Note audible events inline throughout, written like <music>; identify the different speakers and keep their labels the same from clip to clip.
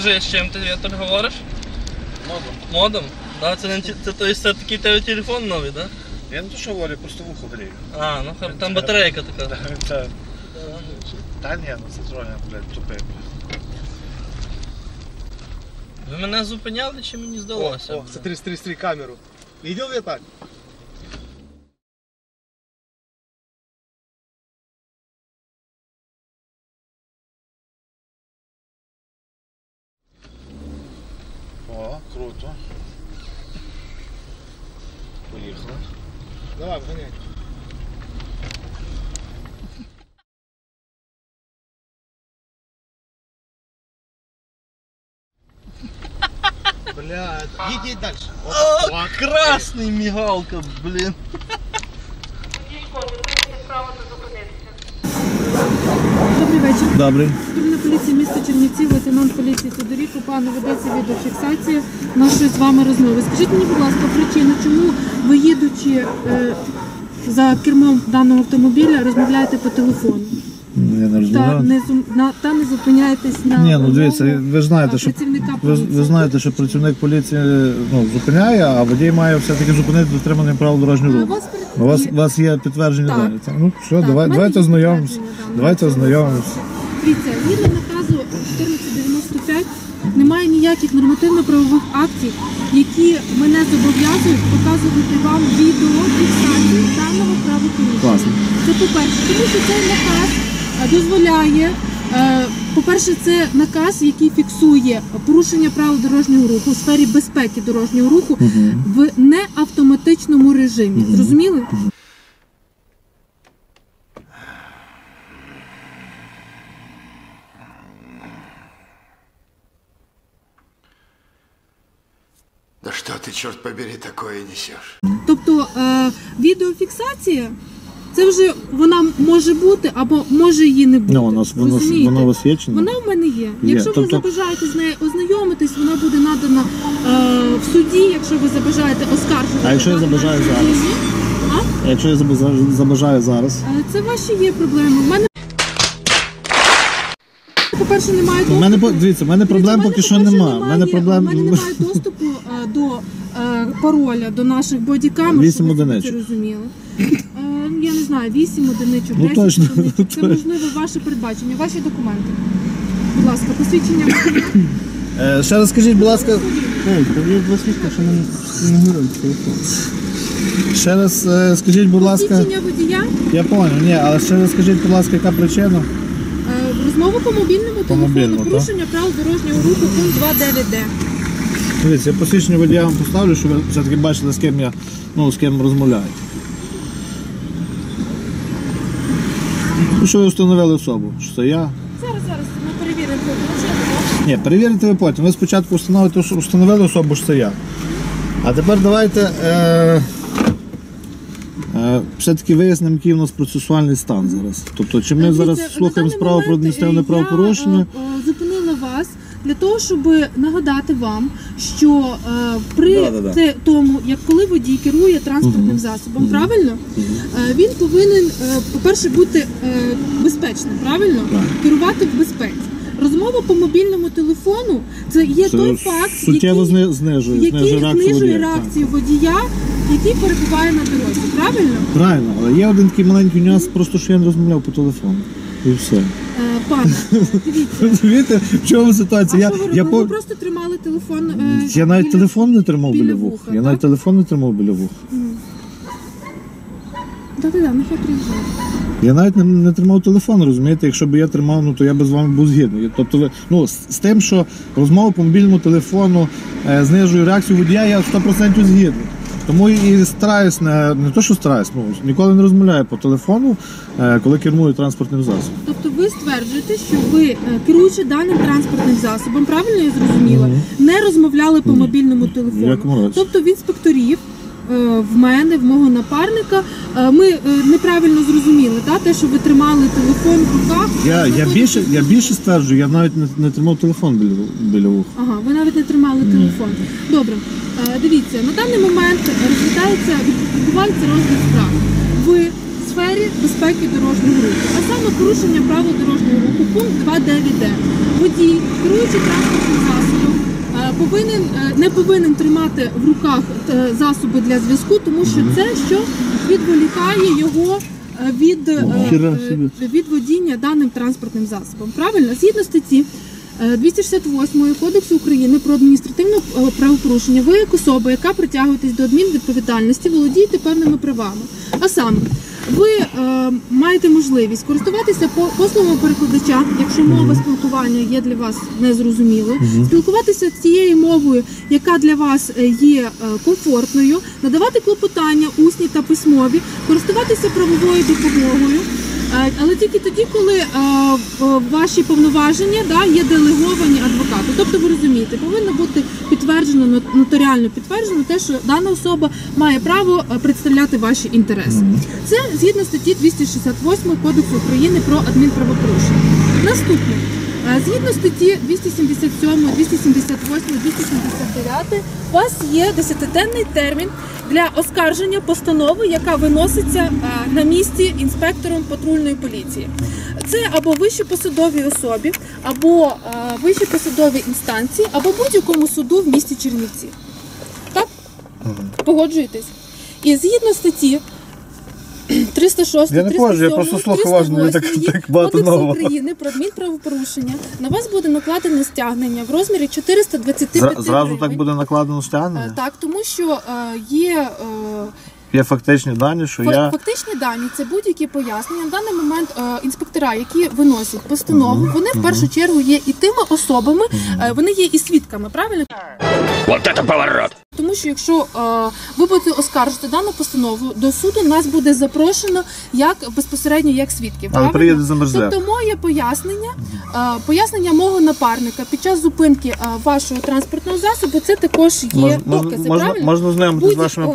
Speaker 1: Скажи, з чим ти Віктор, говориш?
Speaker 2: Модом.
Speaker 1: Модом? Да, це, не, ті- це, то есть, це такий в тебе телефон новий, да?
Speaker 2: Я не то, що говорю, просто вухо грію.
Speaker 1: А, ну хар- там батарейка така. <laughs>
Speaker 2: Це... Та ні, ну це троє, блядь, тупий.
Speaker 1: Ви мене зупиняли чи мені здалося?
Speaker 3: О, смотри, смотри камеру. Видел я так?
Speaker 2: О, круто. Поїхали.
Speaker 3: Давай, вгоняй. Бля, едь, едь дальше.
Speaker 1: О, красний мігалка, блін.
Speaker 4: Добрий вечір.
Speaker 1: Добрий.
Speaker 4: Патрульна поліція міста Чернівці, лейтенант поліції Тодорік, у пана ведеться відеофіксація нашої з вами розмови. Скажіть мені, будь ласка, причину, чому ви їдучи е, за кермом даного автомобіля, розмовляєте по телефону
Speaker 5: Не
Speaker 4: та
Speaker 5: розумію.
Speaker 4: не зум- на та не зупиняєтесь на
Speaker 5: Ні, ну дивіться, ви ж знаєте, що
Speaker 4: працівника
Speaker 5: ви,
Speaker 4: поліції.
Speaker 5: ви знаєте, що працівник поліції ну, зупиняє, а водій має все-таки зупинити дотримання правил дорожнього
Speaker 4: А,
Speaker 5: руху.
Speaker 4: у вас перед-
Speaker 5: У вас,
Speaker 4: є-
Speaker 5: у вас є підтвердження
Speaker 4: Так.
Speaker 5: дані. Ну що,
Speaker 4: Так,
Speaker 5: давай,
Speaker 4: у мене
Speaker 5: давайте
Speaker 4: є
Speaker 5: ознайомимося.
Speaker 4: підтвердження даного.
Speaker 5: Давайте ознайомимося.
Speaker 4: Дивіться, згідно наказу 1495 немає ніяких нормативно-правових актів, які мене зобов'язують показувати вам відео відеофіксацію даного правопорушення.
Speaker 5: Класно.
Speaker 4: Це по-перше, тому що цей наказ дозволяє. е, По-перше, це наказ, який фіксує порушення правил дорожнього руху у сфері безпеки дорожнього руху в неавтоматичному режимі. Зрозуміли?
Speaker 6: Да что ты, черт побери, такое несешь?
Speaker 4: Тобто е, відеофіксація це вже вона може бути або може її не бути.
Speaker 5: Ну, воно, воно,
Speaker 4: Розумієте?
Speaker 5: воно у вас є чи ні?
Speaker 4: Вона в мене є.
Speaker 5: Є.
Speaker 4: Якщо
Speaker 5: Тобто-
Speaker 4: ви забажаєте з нею ознайомитись, вона буде надана е, в суді, якщо ви забажаєте оскаржувати.
Speaker 5: А якщо я
Speaker 4: дану
Speaker 5: забажаю
Speaker 4: нашу
Speaker 5: зараз?
Speaker 4: дію. А?
Speaker 5: Якщо я забажаю, забажаю зараз.
Speaker 4: Е, Це ваші є проблеми. У мене по-перше, немає
Speaker 5: У мене по- дивіться, мене проблем
Speaker 4: мене,
Speaker 5: поки що
Speaker 4: по-перше,
Speaker 5: нема. У мене проблем
Speaker 4: У мене немає доступу е, до е, пароля до наших бодікамер.
Speaker 5: Вісім
Speaker 4: щоб ви собі
Speaker 5: одиничок.
Speaker 4: це розуміли. Я не знаю, 8 одиничок,
Speaker 5: Ну,
Speaker 4: 10
Speaker 5: точно,
Speaker 4: одиничок. Це
Speaker 5: точно.
Speaker 4: можливо ваше передбачення, ваші документи. Будь ласка, посвідчення.
Speaker 5: Е, ще раз скажіть, будь ласка, ще раз е, скажіть, будь ласка.
Speaker 4: Посвідчення водія.
Speaker 5: Я понял, ні, але ще раз скажіть, будь ласка, яка причина?
Speaker 4: Е, Розмова по мобільному телефону,
Speaker 5: мобільному,
Speaker 4: порушення правил дорожнього руху, пункт 2.9d.
Speaker 5: Дивіться, я посвідчення водія вам поставлю, щоб ви все-таки бачили, з ким я ну, з ким розмовляю. Ну, що ви встановили особу? Що це я?
Speaker 4: Зараз, зараз, ми перевіримо.
Speaker 5: Ні, перевірите ви потім. Ви спочатку встановите, встановили особу, що це я. А тепер давайте е, е, все-таки вияснимо, який у нас процесуальний стан зараз. Тобто, чи ми зараз слухаємо справу про адміністративне
Speaker 4: е,
Speaker 5: правопорушення?
Speaker 4: Я е, е, зупинила вас для того, щоб нагадати вам, що е, при
Speaker 5: Да-да-да.
Speaker 4: те- тому, як коли водій керує транспортним засобом, правильно Е, він повинен, е, по-перше, бути е, безпечним, правильно? Керувати в безпеці. Розмова по мобільному телефону це є
Speaker 5: Це
Speaker 4: той факт,
Speaker 5: суттєво
Speaker 4: який,
Speaker 5: зни- знижує,
Speaker 4: який
Speaker 5: знижує реакцію
Speaker 4: знижує
Speaker 5: водія.
Speaker 4: реакцію водія, який перебуває на дорозі. Правильно?
Speaker 5: Правильно, але є один такий маленький нюанс, просто що я не розмовляв по телефону. І все.
Speaker 4: Е, Пане, е, дивіться.
Speaker 5: Розумієте, в чому ситуація? Я, я, по...
Speaker 4: Ви просто тримали телефон. е,
Speaker 5: я навіть
Speaker 4: біля-
Speaker 5: телефон не тримав біля,
Speaker 4: біля
Speaker 5: вуха.
Speaker 4: вуха,
Speaker 5: Я
Speaker 4: так?
Speaker 5: навіть телефон не тримав біля вуха.
Speaker 4: Да-да-да, нехай приїжджає.
Speaker 5: Я навіть не, не тримав телефон, розумієте? Якщо б я тримав, ну то я б з вами був згідний. Тобто, ви, ну, з, з тим, що розмова по мобільному телефону е, знижує реакцію водія, я 100% згідний. Тому і стараюсь не, не то, що стараюсь, ну ніколи не розмовляю по телефону, е, коли кермую транспортним засобом.
Speaker 4: Тобто ви стверджуєте, що ви, е, керуючи даним транспортним засобом, правильно я зрозуміла, не розмовляли по мобільному телефону.
Speaker 5: Як?
Speaker 4: Тобто в інспекторів, в мене, в мого напарника, е, ми е, неправильно зрозуміли, та, те, що ви тримали телефон в руках.
Speaker 5: Я, я, більше, я більше стверджую, я навіть не, не тримав телефон біля, біля вуха.
Speaker 4: Ага, ви навіть не тримали телефон. Добре, Е, дивіться, на даний момент розглядається, відбувається розгляд справ. Ви з сфері безпеки дорожнього руху, а саме порушення правил дорожнього руху, пункт 2.9d. Водій, керуючи транспортним засобом, е, повинен е, не повинен тримати в руках е, засоби для зв'язку, тому що це що відволікає його. е, Від, від водіння даним транспортним засобом. Правильно, згідно статті е, 268 Кодексу України про адміністративне правопорушення, ви як особа, яка притягуєтесь до адмінвідповідальності, володієте певними правами. А саме, ви е, маєте можливість користуватися по- послугами перекладача, якщо мова спілкування є для вас незрозумілою, спілкуватися цією мовою, яка для вас е, є е, комфортною, надавати клопотання усні та письмові, користуватися правовою допомогою. Е, Але тільки тоді, коли е, ваші повноваження да, є делеговані адвокату. Тобто ви розумієте, повинно бути підтверджено нот- нотаріально підтверджено те, що дана особа має право е, представляти ваші інтереси. Це згідно статті 268 Кодексу України про адмінправопорушення. Наступне. Е, Згідно статті 277, 278, 279 у вас є 10-денний термін для оскарження постанови, яка виноситься е, на місці інспектором патрульної поліції. Це або вищі посадові особі, або е, вищі посадові інстанції, або будь-якому суду в місті Чернівці. Так? Погоджуєтесь? І згідно статті 306,
Speaker 5: Я не погоджую, я просто
Speaker 4: 307,
Speaker 5: слухав вас, мені так- так багато
Speaker 4: Кодексу
Speaker 5: нового.
Speaker 4: України про адмінправопорушення на вас буде накладено стягнення в розмірі 425
Speaker 5: Зра- Зразу так буде накладено
Speaker 4: Е,
Speaker 5: стягнення?
Speaker 4: Так, тому що е, є е,
Speaker 5: Є фактичні дані, що
Speaker 4: фа-
Speaker 5: я.
Speaker 4: фактичні дані, це будь-які пояснення. На даний момент е, інспектора, які виносять постанову, вони в першу чергу є і тими особами, е, вони є і свідками, правильно?
Speaker 6: Вот это поворот!
Speaker 4: Тому що якщо е, ви будете оскаржити дану постанову до суду, нас буде запрошено як безпосередньо як свідків.
Speaker 5: Але приїде Замерзляк.
Speaker 4: Тобто моє пояснення, е, пояснення мого напарника під час зупинки е, вашого транспортного засобу, це також є
Speaker 5: Мож-
Speaker 4: докази.
Speaker 5: можна,
Speaker 4: правильно?
Speaker 5: можна знайомитися з вашими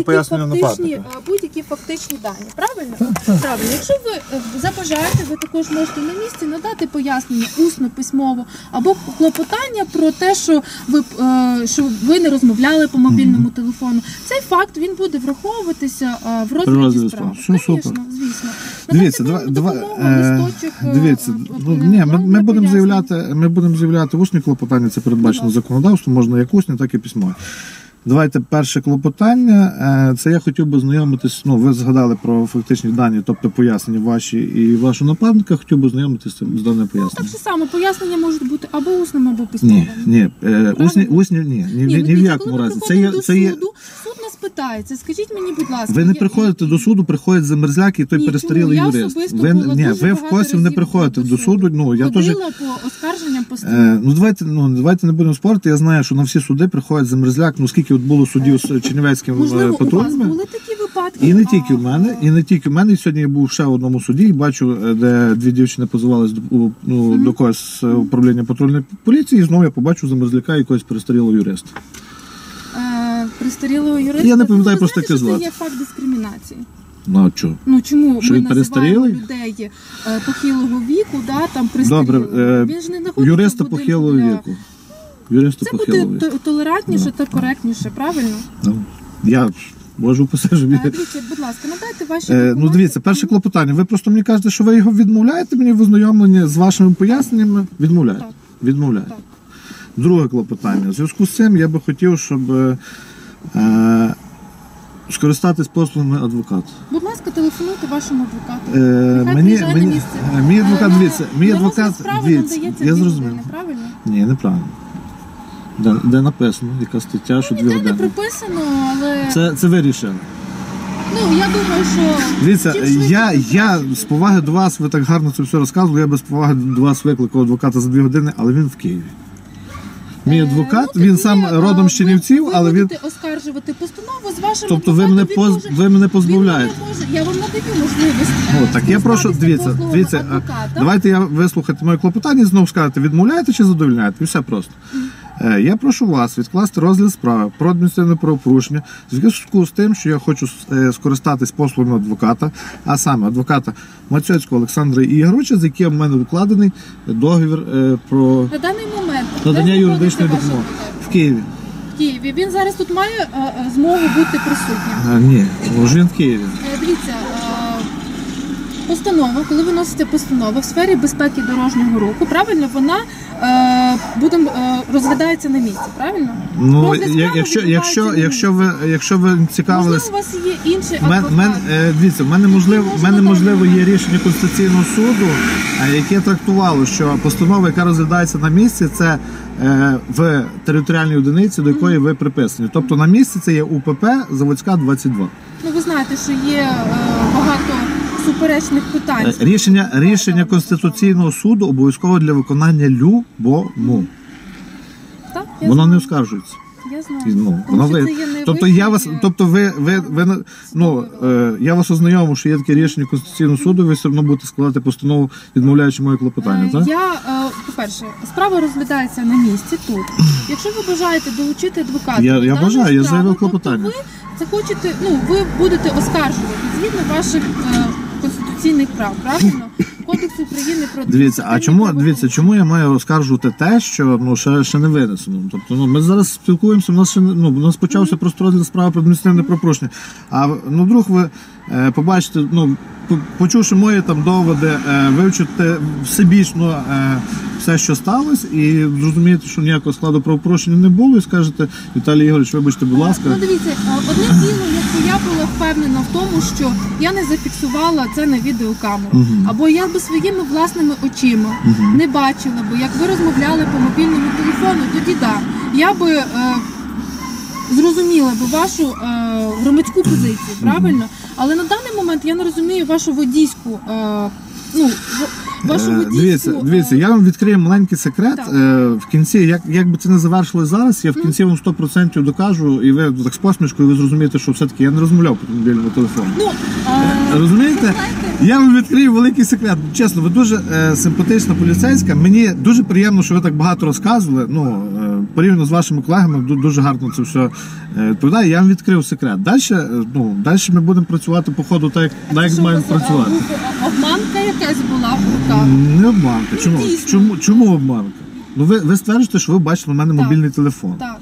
Speaker 5: поясненнями і
Speaker 4: будь-які фактичні, е, Будь-які фактичні дані, правильно? Правильно. Якщо ви е, забажаєте, ви також можете на місці надати пояснення усно, письмово або клопотання про те, що ви е, що ви не розмовляли по мобільному телефону. Цей факт він буде враховуватися а, в розгляді справи.
Speaker 5: справи. Все
Speaker 4: Звісно,
Speaker 5: супер.
Speaker 4: звісно.
Speaker 5: Дивіться,
Speaker 4: Надайте
Speaker 5: два, два, е,
Speaker 4: листочок, е,
Speaker 5: дивіться,
Speaker 4: е,
Speaker 5: ну,
Speaker 4: е,
Speaker 5: ні, ми, ми будемо заявляти, ми будемо заявляти усні клопотання, це передбачено законодавством, можна як усні, так і письмові. Давайте перше клопотання. Е, Це я хотів би знайомитись. Ну, ви згадали про фактичні дані, тобто пояснення ваші і вашого нападника. Хотів би знайомитись з даним
Speaker 4: Так
Speaker 5: поясненням.
Speaker 4: же само пояснення можуть бути або усним, або письмовим.
Speaker 5: Ні, ні, е, усні, усні, ні, ні, ні,
Speaker 4: Ні, ну,
Speaker 5: ні в якому разі. Це є, це є.
Speaker 4: Суду, питається. Скажіть мені, будь ласка,
Speaker 5: Ви не
Speaker 4: я-
Speaker 5: приходите до суду, приходять замерзляки і той
Speaker 4: Ні,
Speaker 5: перестарілий
Speaker 4: чому? Я
Speaker 5: юрист.
Speaker 4: особисто
Speaker 5: Ви
Speaker 4: була
Speaker 5: ні,
Speaker 4: дуже
Speaker 5: ви в
Speaker 4: багато
Speaker 5: косів не
Speaker 4: разів
Speaker 5: приходите
Speaker 4: до
Speaker 5: суду. Ну я теж.
Speaker 4: ходила по оскарженням постанови.
Speaker 5: Е, ну давайте ну давайте не будемо спорити. Я знаю, що на всі суди приходять замерзляк. Ну скільки от було судів з Чернівецьким
Speaker 4: Можливо,
Speaker 5: е,
Speaker 4: у вас
Speaker 5: патрульними.
Speaker 4: були такі випадки.
Speaker 5: І не
Speaker 4: а,
Speaker 5: тільки в мене, і не тільки в мене. І сьогодні я був ще в одному суді і бачу, е, де дві дівчини позивались до у- ну, до когось з е, управління патрульної поліції. І знову я побачу замерзляка і якогось перестарілого юриста.
Speaker 4: Пристарілого юриста.
Speaker 5: Я не пам'ятаю
Speaker 4: Ну,
Speaker 5: просто,
Speaker 4: знаєте,
Speaker 5: звати.
Speaker 4: Це є факт дискримінації.
Speaker 5: Ну а чого?
Speaker 4: Ну чому
Speaker 5: Що
Speaker 4: ми
Speaker 5: він перестарілий?
Speaker 4: людей е, похилого віку, да, там пристарілого?
Speaker 5: Добре, е,
Speaker 4: Він ж не знаходиться
Speaker 5: Юриста
Speaker 4: в будинку
Speaker 5: похилого
Speaker 4: для-
Speaker 5: віку. Юриста
Speaker 4: Це
Speaker 5: похилого
Speaker 4: буде
Speaker 5: віку.
Speaker 4: т- толерантніше та коректніше, правильно?
Speaker 5: Ну, я можу посажу.
Speaker 4: Е, Дивіться, будь ласка, надайте ваші
Speaker 5: Е, ну
Speaker 4: документи.
Speaker 5: дивіться, перше клопотання. Ви просто мені кажете, що ви його відмовляєте мені в ознайомленні з вашими поясненнями. Відмовляєте.
Speaker 4: Так.
Speaker 5: Відмовляєте.
Speaker 4: Так.
Speaker 5: Друге клопотання. В зв'язку з цим я би хотів, щоб е, е, скористатись послугами адвоката.
Speaker 4: Будь ласка, телефонуйте вашому адвокату.
Speaker 5: Е,
Speaker 4: Нехай
Speaker 5: мені,
Speaker 4: приїжджає на
Speaker 5: мені,
Speaker 4: місце.
Speaker 5: е, мій адвокат,
Speaker 4: Е,
Speaker 5: дивіться, мій адвокат, дивіться,
Speaker 4: надається
Speaker 5: я
Speaker 4: дві
Speaker 5: зрозумів.
Speaker 4: години, правильно?
Speaker 5: Ні, неправильно. Де, де написано, яка стаття, що дві
Speaker 4: Ніде не
Speaker 5: години.
Speaker 4: але
Speaker 5: Це, це ви рішили.
Speaker 4: ну я думаю, що
Speaker 5: Дивіться,
Speaker 4: чим швидше,
Speaker 5: я,
Speaker 4: тим
Speaker 5: я
Speaker 4: краще.
Speaker 5: з поваги до вас, ви так гарно це все розказували, я без поваги до вас викликав адвоката за дві години, але він в Києві. Мій
Speaker 4: Е,
Speaker 5: адвокат,
Speaker 4: ну,
Speaker 5: він сам родом з Чернівців, але він.
Speaker 4: будете оскаржувати постанову з вашим
Speaker 5: Тобто ви
Speaker 4: адвокатом,
Speaker 5: мене
Speaker 4: він
Speaker 5: поз...
Speaker 4: може-
Speaker 5: ви мене
Speaker 4: він
Speaker 5: позбавляєте.
Speaker 4: не може- Я вам надаю можливість. е,
Speaker 5: Ну, так я прошу,
Speaker 4: скористатися
Speaker 5: дивіться,
Speaker 4: послугами
Speaker 5: дивіться,
Speaker 4: адвоката.
Speaker 5: давайте я вислухати моє клопотання і знову скажете, відмовляєте чи задовольняєте? І все просто. Е, Я прошу вас відкласти розгляд справи про адміністративне правопорушення в зв'язку з тим, що я хочу е, скористатись послугами адвоката, а саме адвоката Мацьоцького Олександра Ігоровича, з яким в мене укладений договір е, про
Speaker 4: На даний момент
Speaker 5: надання юридичної допомоги в Києві.
Speaker 4: В Києві. Він зараз тут має змогу бути присутнім.
Speaker 5: А, ні, він в Києві.
Speaker 4: Дивіться, постанова, коли ви носите постанову в сфері безпеки дорожнього руху, правильно, вона е, буде е, розглядається на місці, правильно?
Speaker 5: Ну,
Speaker 4: Розгляд справи
Speaker 5: якщо,
Speaker 4: відбувається
Speaker 5: якщо,
Speaker 4: на
Speaker 5: якщо, ви, якщо ви цікавились,
Speaker 4: Можливо, у вас є інший
Speaker 5: Мен,
Speaker 4: адвокат.
Speaker 5: мен, е, дивіться, в мене можливо, в мене можливо є рішення Конституційного суду, е, яке трактувало, що постанова, яка розглядається на місці, це е, в територіальній одиниці, до якої ви приписані. Тобто на місці це є УПП Заводська 22.
Speaker 4: Ну ви знаєте, що є е, багато суперечних питань.
Speaker 5: Е, Рішення, рішення Конституційного суду обов'язково для виконання любому.
Speaker 4: Так, я
Speaker 5: Воно не
Speaker 4: знаю.
Speaker 5: оскаржується.
Speaker 4: Я знаю.
Speaker 5: Ну,
Speaker 4: Тому
Speaker 5: воно
Speaker 4: що
Speaker 5: ви,
Speaker 4: це є не
Speaker 5: тобто я вас, тобто ви, ви, ви, ну, е, я вас ознайомив, що є таке рішення Конституційного суду, ви все одно будете складати постанову, відмовляючи моє клопотання,
Speaker 4: Е,
Speaker 5: так?
Speaker 4: Я, е, по-перше, справа розглядається на місці тут. Якщо ви бажаєте долучити адвоката,
Speaker 5: Я-
Speaker 4: до
Speaker 5: я
Speaker 4: даної
Speaker 5: бажаю, я
Speaker 4: справи,
Speaker 5: заявив
Speaker 4: тобто
Speaker 5: клопотання.
Speaker 4: Ви захочете, ну ви будете оскаржувати згідно ваших е, конституційних прав, правильно? Кодекс України про
Speaker 5: Дивіться, а чому дивіться, чому я маю оскаржувати те, що ну ще, ще не винесено? Тобто, ну ми зараз спілкуємося. У нас ще не- ну у нас почався просто розгляд справи про адміністративне пропорушення. А ну вдруг ви е, побачите, ну по- почувши мої там доводи, е, вивчите всебічно е, все, що сталося, і зрозумієте, що ніякого складу правопорушення не було, і скажете, Віталій Ігорович, вибачте, будь ласка.
Speaker 4: Ну дивіться, е, одне діло, якщо я була впевнена в тому, що я не зафіксувала це на відеокамеру, або я би своїми власними очима не бачила би, як ви розмовляли по мобільному телефону, тоді да. Я би е, зрозуміла би вашу е, громадську позицію, правильно? Але на даний момент я не розумію вашу водійську. Е, ну,
Speaker 5: Е. Дивіться,
Speaker 4: е,
Speaker 5: дивіться, я вам відкрию маленький секрет.
Speaker 4: Так.
Speaker 5: Е, В кінці, як, як би це не завершилось зараз, я в кінці вам 100% докажу, і ви так з посмішкою ви зрозумієте, що все-таки я не розмовляв по мобільному телефону.
Speaker 4: Ну, е,
Speaker 5: Розумієте? Я вам відкрию великий секрет. Чесно, ви дуже е, симпатична поліцейська. Мені дуже приємно, що ви так багато розказували. Ну, е, порівняно з вашими колегами, ду- дуже гарно це все е, відповідає. Я вам відкрив секрет. Далі, е, ну, далі ми будемо працювати по ходу так, як, так, як маємо працювати.
Speaker 4: Якась була в руках.
Speaker 5: Не обманка. Чому?
Speaker 4: дійсно.
Speaker 5: Чому, чому обманка? Ну ви, ви стверджуєте, що ви бачили у мене
Speaker 4: Так.
Speaker 5: мобільний телефон.
Speaker 4: Так.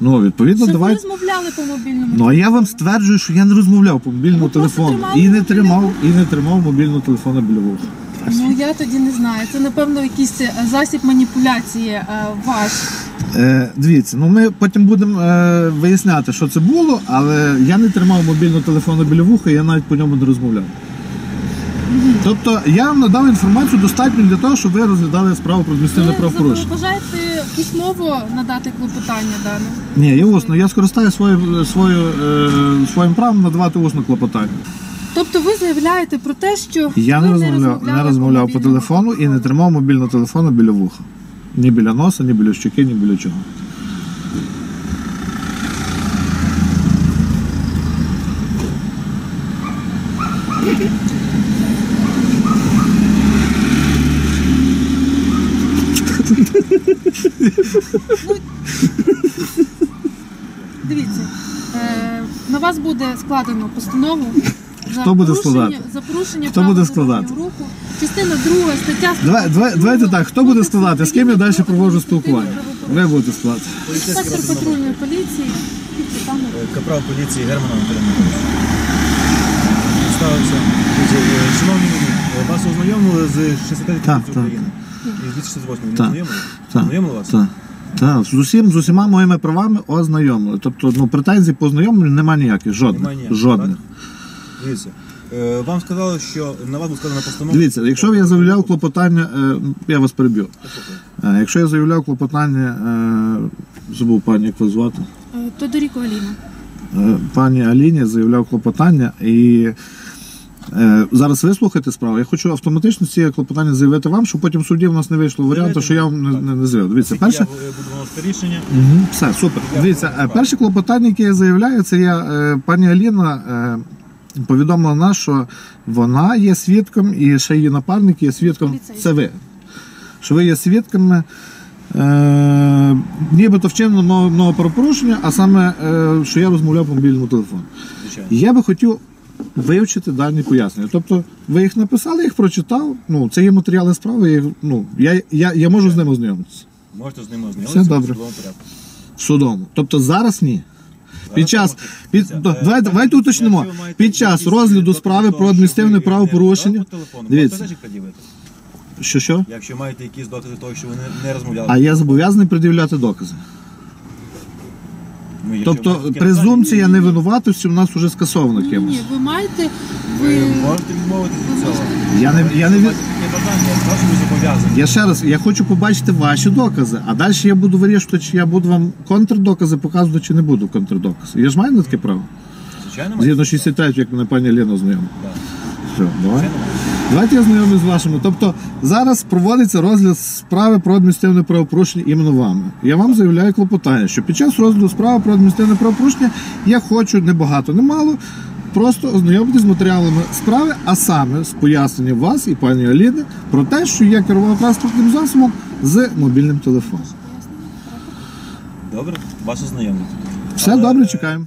Speaker 5: Ну, відповідно,
Speaker 4: Що ви
Speaker 5: давайте.
Speaker 4: розмовляли по мобільному
Speaker 5: Ну а я вам стверджую, що я не розмовляв по мобільному
Speaker 4: Ви просто
Speaker 5: телефону
Speaker 4: тримали
Speaker 5: і не
Speaker 4: мобільний
Speaker 5: тримав, і не тримав мобільного телефона біля вуха.
Speaker 4: Ну я тоді не знаю. Це напевно якийсь е, засіб маніпуляції е, ваш.
Speaker 5: Е, дивіться, ну ми потім будемо е, виясняти, що це було, але я не тримав мобільного телефону біля вуха, і я навіть по ньому не розмовляв. Тобто я вам надав інформацію достатньо для того, щоб ви розглядали справу про адміністративне
Speaker 4: Ви
Speaker 5: правопорушення.
Speaker 4: бажаєте письмово надати клопотання дане?
Speaker 5: Ні, я усно. Я скористаю своє, своє, е, своїм правом надавати усно клопотання.
Speaker 4: Тобто ви заявляєте про те, що
Speaker 5: Я
Speaker 4: ви
Speaker 5: не розмовляв, не розмовляв по
Speaker 4: мобільному
Speaker 5: телефону і не тримав мобільного телефону біля вуха. Ні біля носа, ні біля щоки, ні біля чого.
Speaker 4: Дивіться, е, на вас буде складено постанову. за
Speaker 5: Хто буде
Speaker 4: порушення-
Speaker 5: складати?
Speaker 4: За порушення
Speaker 5: Хто
Speaker 4: правил
Speaker 5: буде
Speaker 4: дорожнього
Speaker 5: складати?
Speaker 4: Руху. Частина друга, стаття
Speaker 5: Давай, давай, давайте так, хто буде складати, з ким я далі проводжу спілкування? Ви будете складати.
Speaker 4: Інспектор патрульної поліції. Тільки там
Speaker 3: Капрал поліції Герман Анатолій Ставився. Е, Шановні мені, вас ознайомили з 63
Speaker 5: Так, так.
Speaker 3: України. І з 2008 не
Speaker 5: Так.
Speaker 3: ознайомили?
Speaker 5: Так,
Speaker 3: Ознайомили вас?
Speaker 5: так, так. З усім, з усіма моїми правами ознайомили. Тобто, ну, претензій по ознайомленню немає ніяких, жодних.
Speaker 3: Немає ніяких,
Speaker 5: жодних.
Speaker 3: Дивіться, е, вам сказали, що на вас буде складена постанова.
Speaker 5: Дивіться, якщо я заявляв клопотання, е, я вас переб'ю. Е, Якщо я заявляв клопотання, е, забув пані, як вас звати.
Speaker 4: е, Тодоріко Аліна.
Speaker 5: Е, Пані Аліні заявляв клопотання і. Е, Зараз вислухайте справу. Я хочу автоматично ці клопотання заявити вам, щоб потім в суді в нас не вийшло варіанту, що я вам не, не, не заявив. Дивіться, перше,
Speaker 3: Я буду виносити рішення.
Speaker 5: Мгм, Все, супер. Дивіться, е, перше клопотання, яке я заявляю, це я е, пані Аліна е, повідомила нас, що вона є свідком, і ще її напарник є свідком.
Speaker 4: Поліцейський.
Speaker 5: Це ви. Що ви є свідками. Е, нібито вчинено нового, нового правопорушення, а саме, е, що я розмовляв по мобільному телефону.
Speaker 3: Звичайно.
Speaker 5: Я би хотів вивчити дані пояснення. Тобто, ви їх написали, їх прочитав. Ну, це є матеріали справи. Я, їх- ну, я, я, я можу з ними ознайомитися.
Speaker 3: Можете з ними ознайомитися.
Speaker 5: Все добре.
Speaker 3: в судовому порядку.
Speaker 5: судом. Тобто зараз ні. Під час під
Speaker 3: Дивіться, е,
Speaker 5: давайте, давайте уточнимо.
Speaker 3: якщо ви маєте
Speaker 5: Під час
Speaker 3: якісь
Speaker 5: розгляду
Speaker 3: докази
Speaker 5: справи
Speaker 3: того,
Speaker 5: про
Speaker 3: що
Speaker 5: адміністративне
Speaker 3: ви не
Speaker 5: правопорушення.
Speaker 3: розмовляли по телефону,
Speaker 5: Дивіться.
Speaker 3: можете теж пред'явити?
Speaker 5: Що що?
Speaker 3: Якщо маєте якісь докази того, що ви не, не розмовляли.
Speaker 5: А я зобов'язаний пред'являти докази.
Speaker 3: Ну, якщо
Speaker 5: Тобто
Speaker 3: таке
Speaker 5: презумпція невинуватості у нас вже скасована
Speaker 4: Ні,
Speaker 5: кимось.
Speaker 4: ні, ви маєте
Speaker 3: Ви
Speaker 4: ви
Speaker 3: можете відмовитися від цього.
Speaker 5: Я не я не від-
Speaker 3: Таке бажання, я сказав, ви зобов'язані.
Speaker 5: я ще раз я хочу побачити ваші докази, а далі я буду вирішувати, чи я буду вам контрдокази показувати, чи не буду контрдокази. Я ж маю на таке право.
Speaker 3: Звичайно, маєте.
Speaker 5: Згідно 63, як мене пані Лена знайома.
Speaker 3: Да.
Speaker 5: Все, давай. Давайте я знайомий з вашими. Тобто зараз проводиться розгляд справи про адміністративне правопорушення іменно вами. Я вам заявляю клопотання, що під час розгляду справи про адміністративне правопорушення я хочу не багато, не мало. Просто ознайомитися з матеріалами справи, а саме з поясненням вас і пані Аліни про те, що я керував транспортним засобом з мобільним телефоном.
Speaker 3: Добре, ваше знайомі.
Speaker 5: Все
Speaker 3: Але,
Speaker 5: добре, чекаємо.